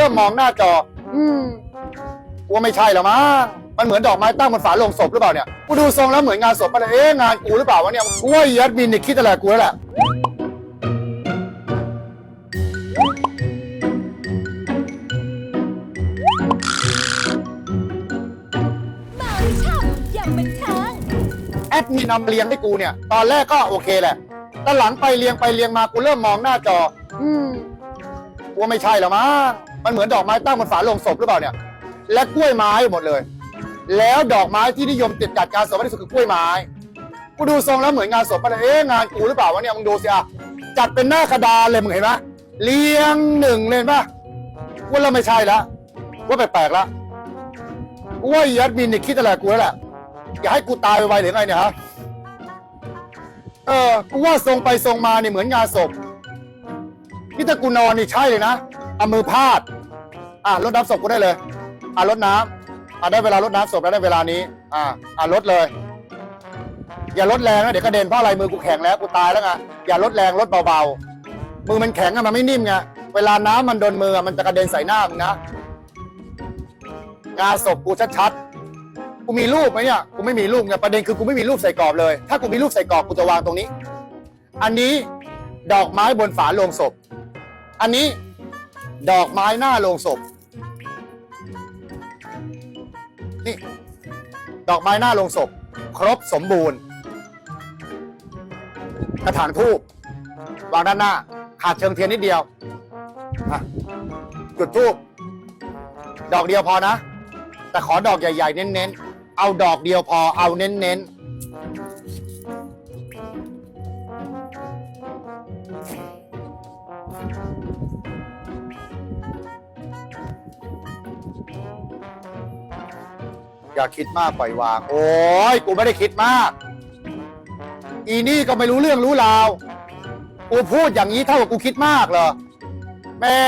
เริ่มมองหน้าจอ อืมกูว่าไม่ใช่แล้วมั้งมันเหมือนดอกไม้ตั้งบนฝาโลงศพหรือเปล่าเนี่ย กูดูทรงแล้วเหมือนงานศพอะไรเอ๊ะงานกูหรือเปล่าวะเนี่ย กูว่าอีแอดมินเนี่ยคิดอะไรกูแล้วแหละเมาช่ำยังบันเทิงแอดมินนำเรียงให้กูเนี่ย ตอนแรกก็โอเคแหละ แต่หลังไปเรียงไปเรียงมากูเริ่มมองหน้าจอ อืมกูว่าไม่ใช่แล้วมั้ง มันเหมือนดอกไม้ตั้งบนฝาโลงศพหรือเปล่าเนี่ย และกล้วยไม้หมดเลย แล้วดอกไม้ที่นิยมติดจัดการศพมากที่สุดคือกล้วยไม้ กูดูทรงแล้วเหมือนงานศพอะไรเอ๊ะงานกูหรือเปล่าวะเนี่ยมึงดูสิอะจัดเป็นหน้ากระดานเลยมึงเห็นไหมเรียงหนึ่งเลยเห็นปะว่าเราไม่ใช่ละว่าแปลกๆละกูว่าอีแอดมินเนี่ยคิดอะไรกูแล้วแหละอย่าให้กูตายไวๆหรือไงเนี่ยฮะเออกูว่าทรงไปทรงมาเนี่ยเหมือนงานศพนี่ถ้ากูนอนนี่ใช่เลยนะ เอามือพาด อะรดน้ำศพกูได้เลย อะรดน้ำอะได้เวลารดน้ำศพแล้วได้เวลานี้ อะอะรดเลย อย่าลดแรงนะเดี๋ยวกระเด็นเพราะอะไรมือกูแข็งแล้วกูตายแล้วไงอย่าลดแรงลดเบาๆ มือมันแข็งอะมันไม่นิ่มไงเวลาน้ำมันโดนมืออะมันจะกระเด็นใส่หน้ามึงนะงานศพกูชัดๆ กูมีรูปไหมเนี่ย กูไม่มีรูปไงประเด็นคือกูไม่มีรูปใส่กรอบเลย ถ้ากูมีรูปใส่กรอบกูจะวางตรงนี้ อันนี้ดอกไม้บนฝาโลงศพ อันนี้ ดอกไม้หน้าโลงศพ นี่ ดอกไม้หน้าโลงศพ ครบสมบูรณ์ กระถางทูบวางด้านหน้า ขาดเชิงเทียนนิดเดียวจุดทูบดอกเดียวพอนะ แต่ขอดอกใหญ่ ๆ เน้นๆ เอาดอกเดียวพอเอาเน้นๆ อย่าคิดมากปล่อยวาง โอ้ยกูไม่ได้คิดมาก อีนี่ก็ไม่รู้เรื่องรู้ราวกูพูดอย่างนี้เท่ากับกูคิดมากเหรอ แม่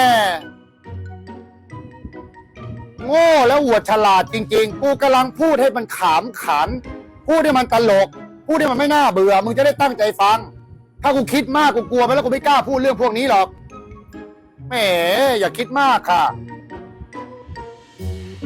โง่แล้วอวดฉลาดจริง ๆ กูกำลังพูดให้มันขำขัน พูดให้มันตลก พูดให้มันไม่น่าเบื่อ มึงจะได้ตั้งใจฟัง ถ้ากูคิดมากกูกลัวไปแล้วกูไม่กล้าพูดเรื่องพวกนี้หรอกแหมอย่าคิดมากค่ะ